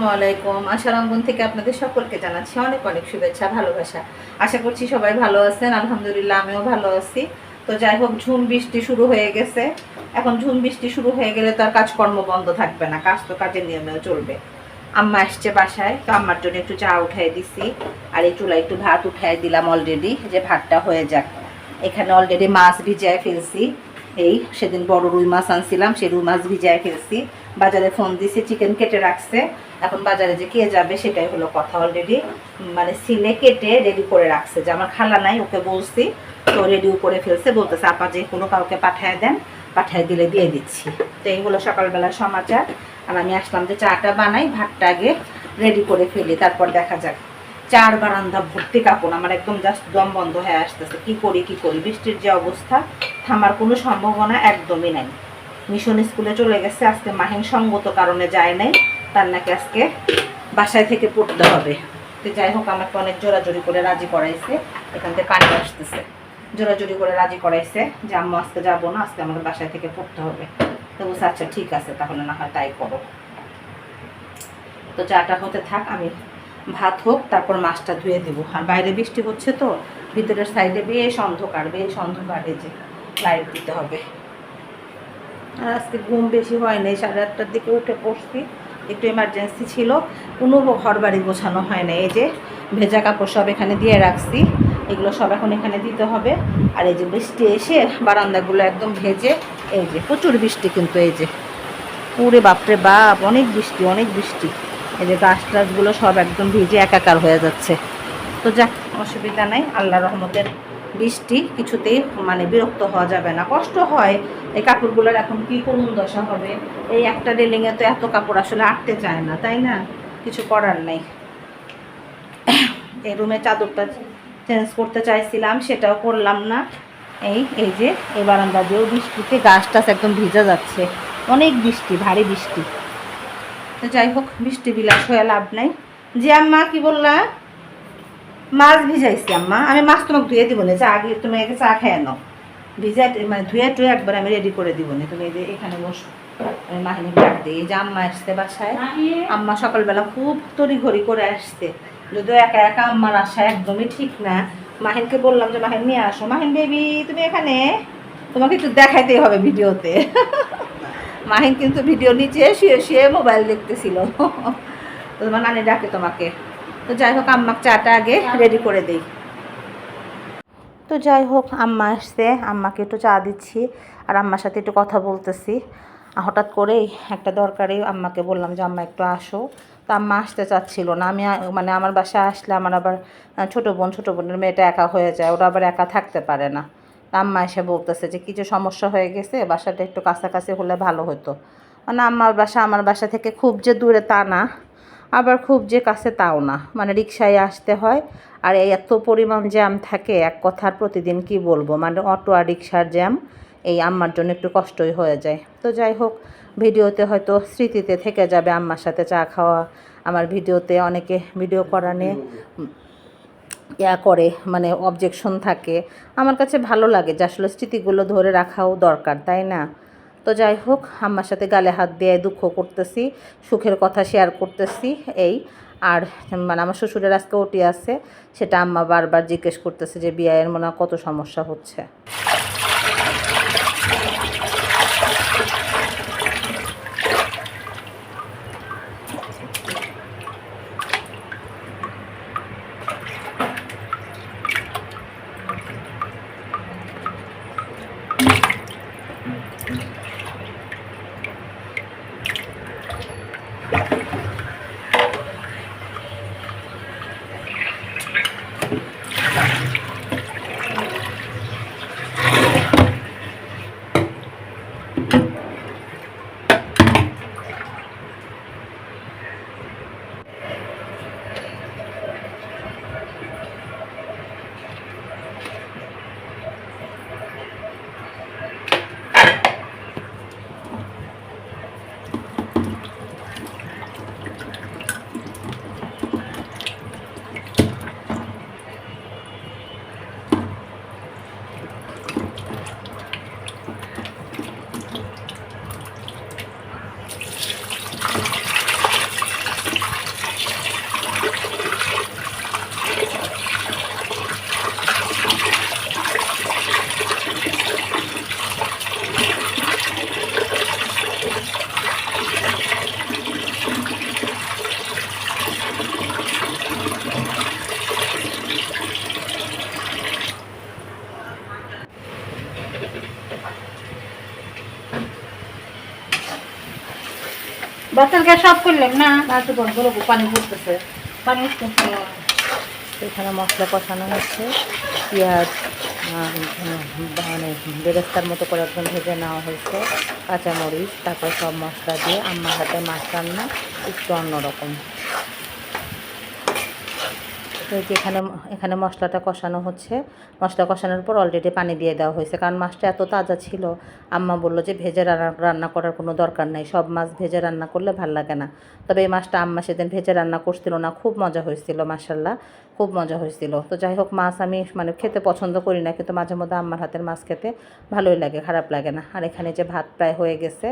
আসসালামু আলাইকুম। আশারঙ্গন থেকে আপনাদের সকলকে জানাচ্ছি অনেক অনেক শুভেচ্ছা, ভালোবাসা। আশা করছি সবাই ভালো আছেন, আলহামদুলিল্লাহ আমিও ভালো আছি। তো যাই হোক, ঝুম বৃষ্টি শুরু হয়ে গেছে। এখন ঝুম বৃষ্টি শুরু হয়ে গেলে তো আর কাজকর্ম বন্ধ থাকবে না, কাজ তো কাজের নিয়মেও চলবে। আম্মা আসছে বাসায়, তো আম্মার জন্য একটু চা উঠাই দিছি। আর এই চুলা একটু ভাত উঠাই দিলাম অলরেডি যে ভাতটা হয়ে যাক। এখানে অলরেডি মাছ ভিজায় ফেলছি। এই, সেদিন বড় রুই মাছ আনছিলাম, সেই রুই মাছ ভিজায় ফেলছি। বাজারে ফোন দিছি চিকেন কেটে রাখছে। এখন বাজারে যে কে যাবে সেটাই হলো কথা অলরেডি মানে সিলে কেটে রেডি করে রাখছে। যে আমার খালা নাই, ওকে বলছি, তো রেডিও করে ফেলছে। বলতেছে, আপা, যে কোনো কাউকে পাঠায় দেন, পাঠায় দিলে দিয়ে দিচ্ছি। তো এই হলো সকালবেলার সমাচার। আর আমি আসলাম যে চাটা বানাই, ভাতটা আগে রেডি করে ফেলি, তারপর দেখা যাক। চার বারান্দা ভর্তি কাপড়, আমার একদম জাস্ট দম বন্ধ হয়ে আসতেছে। কি করি কি করি? বৃষ্টির যে অবস্থা, থামার কোনো সম্ভাবনা একদমই নাই। মিশন স্কুলে চলে গেছে। আজকে মাহিন সঙ্গত কারণে যায় নাই। তার নাকি আজকে বাসায় থেকে পড়তে হবে। তো যাই হোক, আমাকে অনেক জোরাজোরি করে রাজি করাইছে। এখান থেকে পানি আসতেছে। জোরাজোরি করে রাজি করাইছে যে, আম্মু, আজকে যাব না, আজকে আমাকে বাসায় থেকে পড়তে হবে। তো বলছে আচ্ছা ঠিক আছে, তাহলে না হয় তাই করো। তো চাটা হতে থাক, আমি ভাত হোক, তারপর মাছটা ধুয়ে দেবো। আর বাইরে বৃষ্টি হচ্ছে তো, ভিতরের সাইডে বেশ অন্ধকার বেশ অন্ধকার এই যে লাইট দিতে হবে। আর আজকে ঘুম বেশি হয় নাই, সাড়ে আটটার দিকে উঠে পড়ছি একটু এমার্জেন্সি ছিল, কোনো ঘর বাড়ি গোছানো হয় না এই যে ভেজা কাপড় সব এখানে দিয়ে রাখছি, এগুলো সব এখন এখানে দিতে হবে। আর এই যে বৃষ্টি এসে বারান্দাগুলো একদম ভেজে, এই যে প্রচুর বৃষ্টি কিন্তু এই যে। পুরে বাপরে বাপ, অনেক বৃষ্টি অনেক বৃষ্টি। এই যে গাছ টাছগুলো সব একদম ভিজে একাকার হয়ে যাচ্ছে। তো যাক, অসুবিধা নাই, আল্লাহ রহমতের। বৃষ্টি কিছুতেই মানে বিরক্ত হওয়া যাবে না। কষ্ট হয় এই কাপড়গুলোর। এখন কি করুন দশা হবে? এই একটা রেলিংয়ে তো এত কাপড় আসলে আটতে চায় না, তাই না? কিছু করার নেই। এই রুমে চাদরটা চেঞ্জ করতে চাইছিলাম, সেটাও করলাম না। এই এই যে, এই বারান্দা দিয়েও বৃষ্টিতে গাছ টাছ একদম ভিজা যাচ্ছে। অনেক বৃষ্টি, ভারী বৃষ্টি। তো যাই হোক বৃষ্টি বিলাস হয়ে লাভ নাই। জি আম্মা কি বললা? মাছ ভিজাইছি আম্মা। আমি মাছ তোমাকে ধুয়ে দিব না চা আগে তুমি আগে চা খেয়ে নাও। ভিজা মানে ধুয়ে টুয়ে একবার আমি রেডি করে দিব না তুমি এই যে এখানে বসো। আমি মাহিনী ডাক দিই এই যে আম্মা আসতে বাসায়। আম্মা সকালবেলা খুব তড়িঘড়ি করে আসছে। যদিও একা একা আম্মার আসা একদমই ঠিক না। মাহিনকে বললাম যে মাহিন নিয়ে আসো। মাহিন বেবি তুমি এখানে? তোমাকে একটু দেখাইতেই হবে ভিডিওতে। মাহিন কিন্তু ভিডিও নিচে শুয়ে শুয়ে মোবাইল দেখতেছিল। তো তোমার নানি ডাকে তোমাকে। তো যাই হোক, আম্মাকে চাটা আগে রেডি করে দেই। তো যাই হোক, আম্মা আসছে, আম্মাকে একটু চা দিচ্ছি আর আম্মার সাথে একটু কথা বলতেছি। হঠাৎ করেই একটা দরকারে আম্মাকে বললাম যে, আম্মা একটু আসো। তো আম্মা আসতে চাচ্ছিল না। আমি মানে আমার বাসায় আসলে আমার আবার ছোটো বোন, ছোটো বোনের মেয়েটা একা হয়ে যায়, ওরা আবার একা থাকতে পারে না। তা আম্মা এসে বলতেছে যে, কিছু সমস্যা হয়ে গেছে, বাসাটা একটু কাছাকাছি হলে ভালো হতো। মানে আম্মার বাসা আমার বাসা থেকে খুব যে দূরে তা না। আবার খুব যে কাছে তাও না। মানে রিক্সায় আসতে হয় আর এই এত পরিমাণ জ্যাম থাকে, এক কথার প্রতিদিন কি বলব? মানে অটো আর রিক্সার জ্যাম, এই আম্মার জন্য একটু কষ্টই হয়ে যায়। তো যাই হোক, ভিডিওতে হয়তো স্মৃতিতে থেকে যাবে আম্মার সাথে চা খাওয়া। আমার ভিডিওতে অনেকে ভিডিও করা নিয়ে ইয়া করে মানে অবজেকশন থাকে। আমার কাছে ভালো লাগে যে আসলে স্মৃতিগুলো ধরে রাখাও দরকার, তাই না? তো যাই হোক, আম্মার সাথে গালে হাত দিয়ে দুঃখ করতেছি, সুখের কথা শেয়ার করতেছি এই। আর মানে আমার শ্বশুরের আজকে ওটি আছে, সেটা আম্মা বারবার জিজ্ঞেস করতেছে যে বিয়ের মনে কত সমস্যা হচ্ছে? বাচ্চাকে সব করলাম না বন্ধ করব পানি পড়তেছে পানি উঠতেছে। এখানে মশলা কষানো হচ্ছে। পেঁয়াজ মানে বেরেস্তার মতো করে একদম ভেজে নেওয়া হয়েছে। কাঁচামরিচ, তারপর সব মশলা দিয়ে আমার হাতে মাছ রান্না, একটু অন্যরকম। যে এখানে এখানে মশলাটা কষানো হচ্ছে। মশলা কষানোর পর অলরেডি পানি দিয়ে দেওয়া হয়েছে। কারণ মাছটা এত তাজা ছিল, আম্মা বলল যে ভেজে রান্না করার কোনো দরকার নাই। সব মাছ ভেজে রান্না করলে ভালো লাগে না। তবে এই মাছটা আম্মা সেদিন ভেজে রান্না করছিল না। খুব মজা হয়েছিল মাসাল্লাহ খুব মজা হয়েছিল। তো যাই হোক, মাছ আমি মানে খেতে পছন্দ করি না, কিন্তু মাঝে মধ্যে আম্মার হাতের মাছ খেতে ভালোই লাগে, খারাপ লাগে না। আর এখানে যে ভাত প্রায় হয়ে গেছে,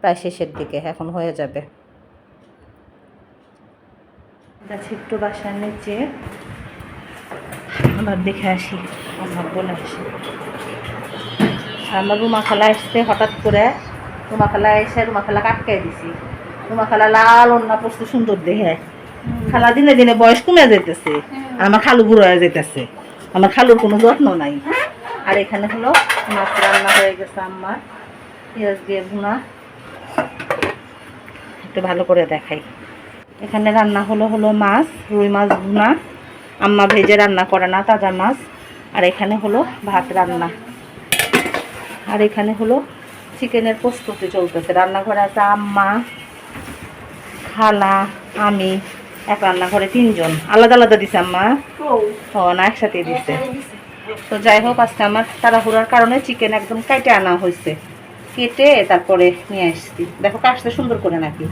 প্রায় শেষের দিকে, এখন হয়ে যাবে। যাচ্ছি একটু বাসার নিচে। আবার দেখে আসি, আমার বলে আসি আমার রুমা খালা এসছে হঠাৎ করে। রুমা খালা এসে রুমা খালা আটকাই দিছি। রুমা লাল অন্যা পড়ছে সুন্দর দেখে। খালা দিনে দিনে বয়স কমে যাইতেছে আর আমার খালু বুড়ো হয়ে যাইতেছে। আমার খালুর কোনো যত্ন নাই। আর এখানে হলো মাছ রান্না হয়ে গেছে আমার পেঁয়াজ দিয়ে ভুনা। একটু ভালো করে দেখাই। এখানে রান্না হলো হলো মাছ রুই মাছ ভুনা। আম্মা ভেজে রান্না করে না তাজা মাছ। আর এখানে হলো ভাত রান্না। আর এখানে হলো চিকেনের প্রস্তুতি চলতেছে। রান্নাঘরে আছে আম্মা খালা আমি এক রান্নাঘরে তিনজন। আলাদা আলাদা দিছে আম্মা। ও। না একসাথে দিছে। তো যাই হোক আজকে আমার তাড়াহুড়ার কারণে চিকেন একদম কেটে আনা হয়েছে। কেটে তারপরে নিয়ে আসছি। দেখো কাটতে সুন্দর করে নাকি।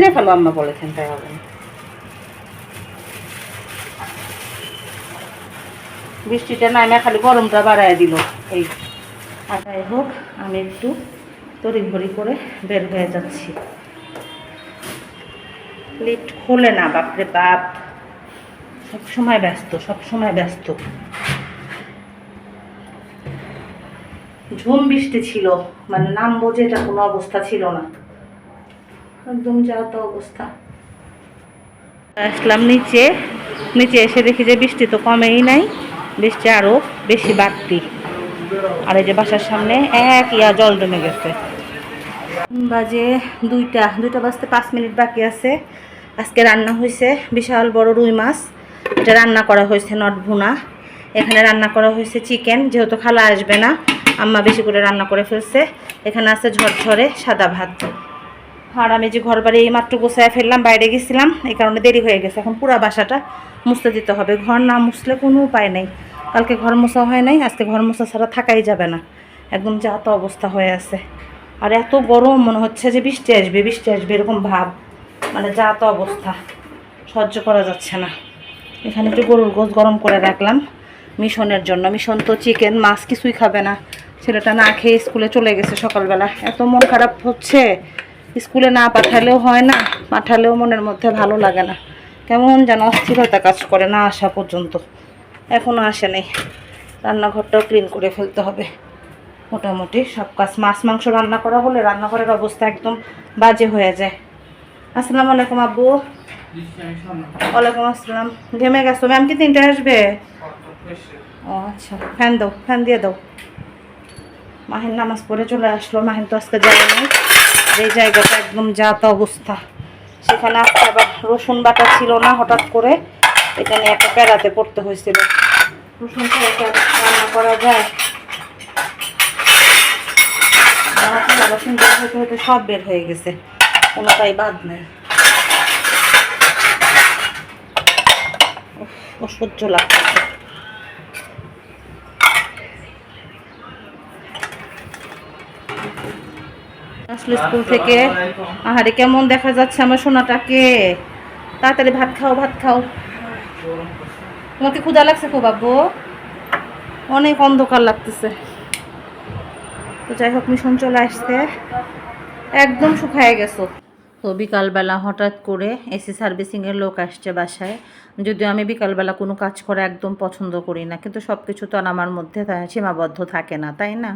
ছিঁড়ে ফেলো, আম্মা তাই হবে বৃষ্টিটা নামে খালি গরমটা বাড়ায় দিল। এই আর যাই হোক, আমি একটু তড়ি ঘড়ি করে বের হয়ে যাচ্ছি। লিফট খোলে না, বাপরে বাপ। সব সময় ব্যস্ত, সব সময় ব্যস্ত। ঝুম বৃষ্টি ছিল মানে নাম বোঝে এটা কোনো অবস্থা ছিল না। একদম যা তো অবস্থা। আসলাম নিচে। নিচে এসে দেখি যে বৃষ্টি তো কমেই নাই, বৃষ্টি আরও বেশি বাড়তি। আর এই যে বাসার সামনে এক ইয়া জল জমে গেছে। বাজে দুইটা দুইটা বাজতে পাঁচ মিনিট বাকি আছে। আজকে রান্না হয়েছে বিশাল বড় রুই মাছ। এটা রান্না করা হয়েছে নট ভুনা। এখানে রান্না করা হয়েছে চিকেন, যেহেতু খালা আসবে না, আম্মা বেশি করে রান্না করে ফেলছে। এখানে আছে ঝরঝরে সাদা ভাত। আর আমি যে ঘর বাড়ি এই মাত্র গোছায় ফেললাম, বাইরে গেছিলাম, এই কারণে দেরি হয়ে গেছে। এখন পুরা বাসাটা মুছতে দিতে হবে। ঘর না মুছলে কোনো উপায় নেই। কালকে ঘর মোছা হয় নাই, আজকে ঘর মোছা ছাড়া থাকাই যাবে না। একদম যা তো অবস্থা হয়ে আছে। আর এত গরম, মনে হচ্ছে যে বৃষ্টি আসবে বৃষ্টি আসবে, এরকম ভাব। মানে যা তো অবস্থা। সহ্য করা যাচ্ছে না। এখানে একটু গরুর গোস গরম করে রাখলাম মিশনের জন্য। মিশন তো চিকেন, মাছ কিছুই খাবে না। ছেলেটা না খেয়ে স্কুলে চলে গেছে সকালবেলা। এত মন খারাপ হচ্ছে। স্কুলে না পাঠালেও হয় না, পাঠালেও মনের মধ্যে ভালো লাগে না। কেমন যেন অস্থিরতা কাজ করে না আসা পর্যন্ত। এখনও আসে নেই। রান্নাঘরটাও ক্লিন করে ফেলতে হবে। মোটামুটি সব কাজ। মাছ, মাংস রান্না করা হলে রান্নাঘরের অবস্থা একদম বাজে হয়ে যায়। আসসালামু আলাইকুম আব্বু। ওয়ালাইকুম আসসালাম। ঘেমে গেছো? ম্যাম, কি তিনটে আসবে? ও আচ্ছা। ফ্যান দাও, ফ্যান দিয়ে দাও। মাহিন নামাজ পড়ে চলে আসলো। মাহিন তো আজকে যায় নাই এই জায়গাটা একদম যাতা অবস্থা। সেখানে আজকে আবার রসুন বাটা ছিল না, হঠাৎ করে এটা নিয়ে একটা প্যারাতে পড়তে হয়েছিল। রসুন রান্না করা যায়। রসুন হতে হতে সব বের হয়ে গেছে। কোনোটাই বাদ নেই। অসহ্য লাগছে। আসলে স্কুল থেকে। আহারে, কেমন দেখা যাচ্ছে আমার সোনাটাকে? তাড়াতাড়ি ভাত খাও ভাত খাও। তোমাকে ক্ষুধা লাগছে খুব বাবু অনেক অন্ধকার লাগতেছে। তো যাই হোক মিশন চলে আসছে। একদম শুকায় গেছো। তো বিকালবেলা হঠাৎ করে এসি সার্ভিসিংয়ের লোক আসছে বাসায়। যদিও আমি বিকালবেলা কোনো কাজ করা একদম পছন্দ করি না, কিন্তু সব কিছু তো আর আমার মধ্যে সীমাবদ্ধ থাকে না, তাই না?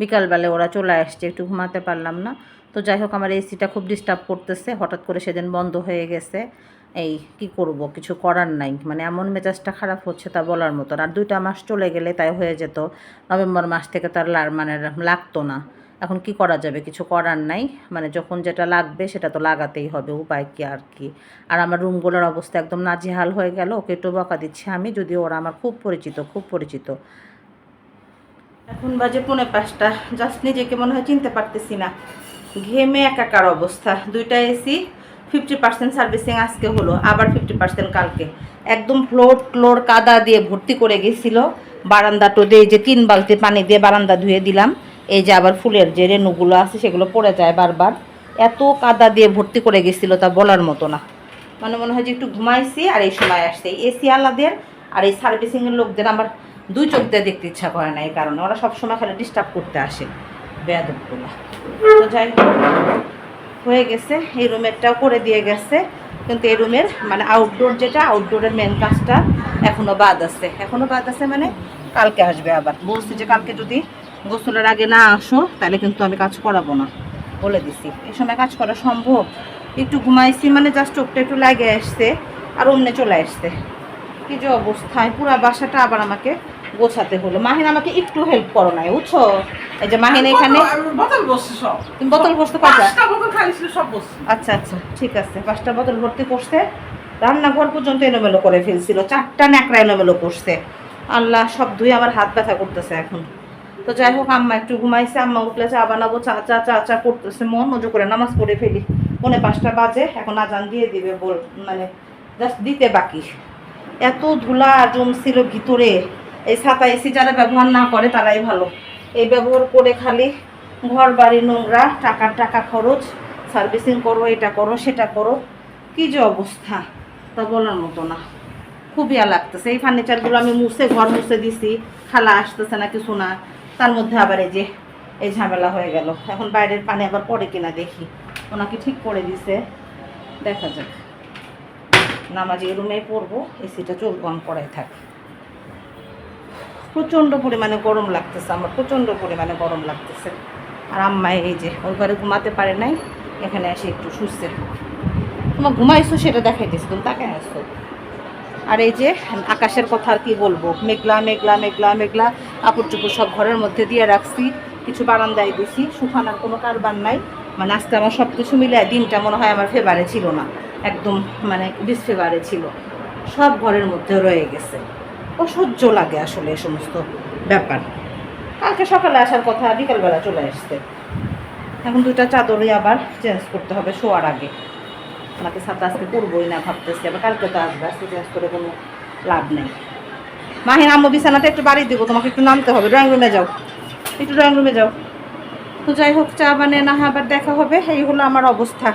বিকালবেলা ওরা চলে আসছে, একটু ঘুমাতে পারলাম না। তো যাই হোক, আমার এসিটা খুব ডিস্টার্ব করতেছে, হঠাৎ করে সেদিন বন্ধ হয়ে গেছে। এই কি করব, কিছু করার নাই। মানে এমন মেজাজটা খারাপ হচ্ছে তা বলার মতো আর দুইটা মাস চলে গেলে তাই হয়ে যেত। নভেম্বর মাস থেকে তার মানে লাগতো না। এখন কি করা যাবে, কিছু করার নাই। মানে যখন যেটা লাগবে সেটা তো লাগাতেই হবে, উপায় কি আর কি। আর আমার রুমগুলোর অবস্থা একদম নাজেহাল হয়ে গেল। ওকে একটু বকা দিচ্ছি আমি, যদিও ওরা আমার খুব পরিচিত খুব পরিচিত। এখন বাজে পৌনে পাঁচটা। জাস্ট নিজেকে মনে হয় চিনতে পারতেছি না। ঘেমে একাকার অবস্থা। দুইটা এসি ফিফটি পার্সেন্ট সার্ভিসিং আজকে হলো, আবার ফিফটি পার্সেন্ট কালকে। একদম ফ্লোর ফ্লোর কাদা দিয়ে ভর্তি করে গেছিল। বারান্দা টোদে, এই যে তিন বালতি পানি দিয়ে বারান্দা ধুয়ে দিলাম। এই যে আবার ফুলের যে রেণুগুলো আছে, সেগুলো পড়ে যায় বারবার। এত কাদা দিয়ে ভর্তি করে গেছিল তা বলার মতো না। মানে মনে হয় যে একটু ঘুমাইছি আর এই সময় আসছে। এসি আলাদের আর এই সার্ভিসিংয়ের লোকদের আমার দুই চোখ দিয়ে দেখতে ইচ্ছা করে না এই কারণে। ওরা সবসময় খালি ডিস্টার্ব করতে আসে বেয়াদবগুলো। তো যাই হয়ে গেছে। এই রুমেরটাও করে দিয়ে গেছে। কিন্তু এই রুমের মানে আউটডোর যেটা আউটডোরের মেন কাজটা এখনও বাদ আছে। এখনও বাদ আছে মানে কালকে আসবে আবার। বলছি যে কালকে যদি গোসলের আগে না আসো, তাহলে কিন্তু আমি কাজ করাবো না। বলে দিছি। এই সময় কাজ করা সম্ভব। একটু ঘুমাইছি মানে জাস্ট চোখটা একটু লাগে আসছে, আর অমনে চলে আসছে। কি যে অবস্থায় পুরা বাসাটা আবার আমাকে গোছাতে হলো। মাহিন আমাকে একটু হেল্প করো নাই বুঝছ? এই যে মাহিন এখানে বোতল বসছে সব। তুমি বোতল বসতে পারছ পাঁচটা বোতল খালি ছিল সব বসছে। আচ্ছা আচ্ছা ঠিক আছে। পাঁচটা বোতল ভর্তি করছে। রান্নাঘর পর্যন্ত এলোমেলো করে ফেলছিল। চারটা ন্যাকড়া এলোমেলো করছে। আল্লাহ সব ধুয়ে আমার হাত ব্যথা করতেছে এখন। তো যাই হোক আম্মা একটু ঘুমাইছে। আম্মা উঠলে চা বানাবো চা চা চা চা করতেছে। মন মজু করে নামাজ পড়ে ফেলি। পৌনে পাঁচটা বাজে এখন আজান দিয়ে দিবে বল মানে জাস্ট দিতে বাকি। এত ধুলা জমছিল ভিতরে। এই ছাতা এসি যারা ব্যবহার না করে তারাই ভালো। এই ব্যবহার করে খালি ঘর, বাড়ি, নোংরা, টাকার টাকা খরচ সার্ভিসিং করো, এটা করো, সেটা করো। কি যে অবস্থা, তা বলার মতো না। খুবই লাগতেছে। এই ফার্নিচারগুলো আমি মুছে, ঘর মুছে দিছি, খালা আসতেছে না কিছু না। তার মধ্যে আবার এই যে, এই ঝামেলা হয়ে গেল। এখন বাইরের পানি আবার পড়ে কিনা দেখি। ওনাকে ঠিক করে দিছে। দেখা যাক। নামাজি রুমে পড়ব এসিটা চলবো অন করাই থাক। প্রচণ্ড পরিমাণে গরম লাগতেছে, আমার প্রচণ্ড পরিমাণে গরম লাগতেছে। আর আম্মাই এই যে, ওই ঘরে ঘুমাতে পারে নাই, এখানে এসে একটু শুচ্ছে তোমার ঘুমাইছো সেটা দেখাইতেছি, তুমি তাকে আসছো আর এই যে, আকাশের কথা আর কি বলব, মেঘলা মেঘলা মেঘলা মেঘলা কাপড় চুপড় সব ঘরের মধ্যে দিয়ে রাখছি, কিছু বারান্দায় দিছি শুকানোর কোনো কারবার নাই। মানে আজকে আমার সব কিছু মিলে দিনটা মনে হয় আমার ফেভারে ছিল না, একদম মানে ডিসফেভারে ছিল। সব ঘরের মধ্যে রয়ে গেছে। অসহ্য লাগে আসলে এই সমস্ত ব্যাপার। কালকে সকালে আসার কথা, বিকালবেলা চলে আসছে এখন দুইটা চাদরই আবার চেঞ্জ করতে হবে শোয়ার আগে। ওনাকে সাথে আজকে করবোই না ভাবতেছি, আবার কালকে তো আসবে, আজকে চেঞ্জ করে কোনো লাভ নেই। মাহিন আম্মু বিছানাতে একটু বাড়ি দেবো, তোমাকে একটু নামতে হবে। ড্রয়িং রুমে যাও। একটু ড্রয়িং রুমে যাও। তো যাই হোক, চা বানিয়ে না আবার দেখা হবে। এই হলো আমার অবস্থা।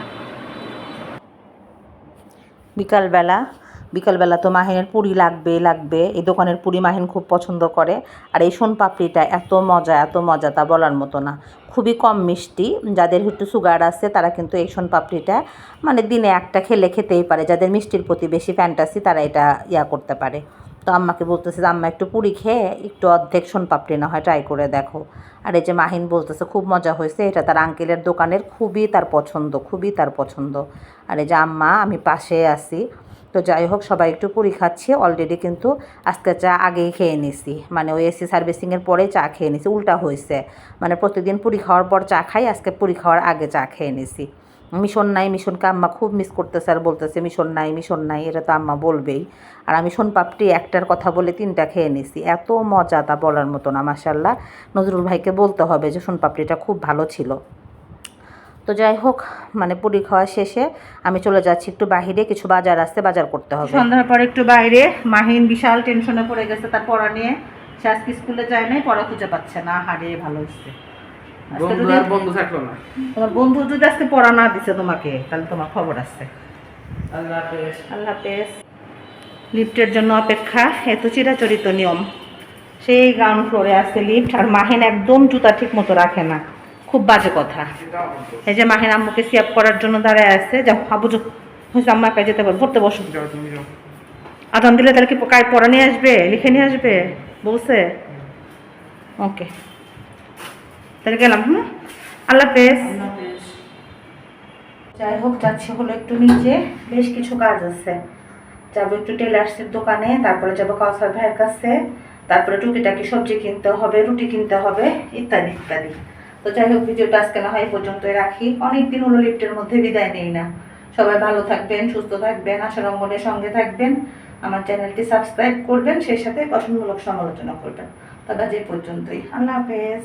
বিকালবেলা বিকালবেলা তো মাহিনের পুরি লাগবে লাগবে। এই দোকানের পুরি মাহিন খুব পছন্দ করে। আর এই সোন পাপড়িটা এত মজা এত মজা তা বলার মতো না। খুবই কম মিষ্টি। যাদের একটু সুগার আছে, তারা কিন্তু এই সোন পাপড়িটা মানে দিনে একটা খেলে খেতেই পারে। যাদের মিষ্টির প্রতি বেশি ফ্যান্টাসি তারা এটা ইয়া করতে পারে। তো আম্মাকে বলতেছে যে, আম্মা, একটু পুরি খেয়ে একটু অর্ধেক সোন পাপড়ি না হয় ট্রাই করে দেখো। আর এই যে মাহিন বলতেছে, খুব মজা হয়েছে। এটা তার আঙ্কেলের দোকানের, খুবই তার পছন্দ, খুবই তার পছন্দ। আর এই যে আম্মা, আমি পাশে আছি। তো যাই হোক, সবাই একটু পুরি খাচ্ছি। অলরেডি কিন্তু আজকে চা আগেই খেয়ে নিছি। মানে ওই এসি সার্ভিসিংয়ের পরে চা খেয়ে নিছি, উল্টা হয়েছে মানে প্রতিদিন পুরি খাওয়ার পর চা খাই, আজকে পুরি খাওয়ার আগে চা খেয়ে নিছি। মিশন নাই, মিশনকে আম্মা খুব মিস করতেছে আর বলতেছে, মিশন নাই মিশন নাই, এটা তো আম্মা বলবেই। আর আমি শোন পাপড়ি একটার কথা বলে তিনটা খেয়ে নিছি। এত মজা তা বলার মতো না মাসাল্লাহ নজরুল ভাইকে বলতে হবে যে সোন পাপড়িটা খুব ভালো ছিল। তো যাই হোক মানে পুরি খাওয়া শেষে আমি চলে যাচ্ছি একটু বাহিরে কিছু বাজার আসতে বাজার করতে হবে। সন্ধ্যার পর একটু বাইরে মাহিন বিশাল টেনশনে পড়ে গেছে তার পড়া নিয়ে। সে আজকে স্কুলে যায় নাই পড়া খুঁজে পাচ্ছে না। হারে ভালো হচ্ছে তোমার বন্ধু যদি আজকে পড়া না দিছে তোমাকে তাহলে তোমার খবর আছে। আল্লাহ হাফেজ। আল্লাহ হাফেজ। লিফটের জন্য অপেক্ষা এত চিরাচরিত নিয়ম। সেই গ্রাউন্ড ফ্লোরে আছে লিফট আর মাহিন একদম জুতা ঠিক মতো রাখে না। খুব বাজে কথা। এই যে মাহিন আম্মুকে সিয়াপ করার জন্য দাঁড়ায় আছে যো হয়েছে আম্মা একা যেতে পারো পড়তে বসো। আদান দিলে তাহলে কি কাজ পড়া নিয়ে আসবে? লিখে নিয়ে আসবে? বলছে? ওকে। তাহলে গেলাম, হুম? আল্লাহ হাফেজ। যাই হোক, যাচ্ছি হলো একটু নিচে। বেশ কিছু কাজ আছে। যাব একটু টেলার্সের দোকানে, তারপরে যাব কাউসার ভাইয়ের কাছে। তারপরে টুকিটাকি সবজি কিনতে হবে, রুটি কিনতে হবে, ইত্যাদি ইত্যাদি। তো যাই হোক, ভিডিওটা আজকে না হয় পর্যন্তই রাখি। অনেকদিন হলো লিফটের মধ্যে বিদায় নেই না। সবাই ভালো থাকবেন, সুস্থ থাকবেন, আশা রঙ্গনের সঙ্গে থাকবেন। আমার চ্যানেলটি সাবস্ক্রাইব করবেন, সেই সাথে গঠনমূলক সমালোচনা করবেন। তবে এই পর্যন্তই। আল্লাহ হাফেজ।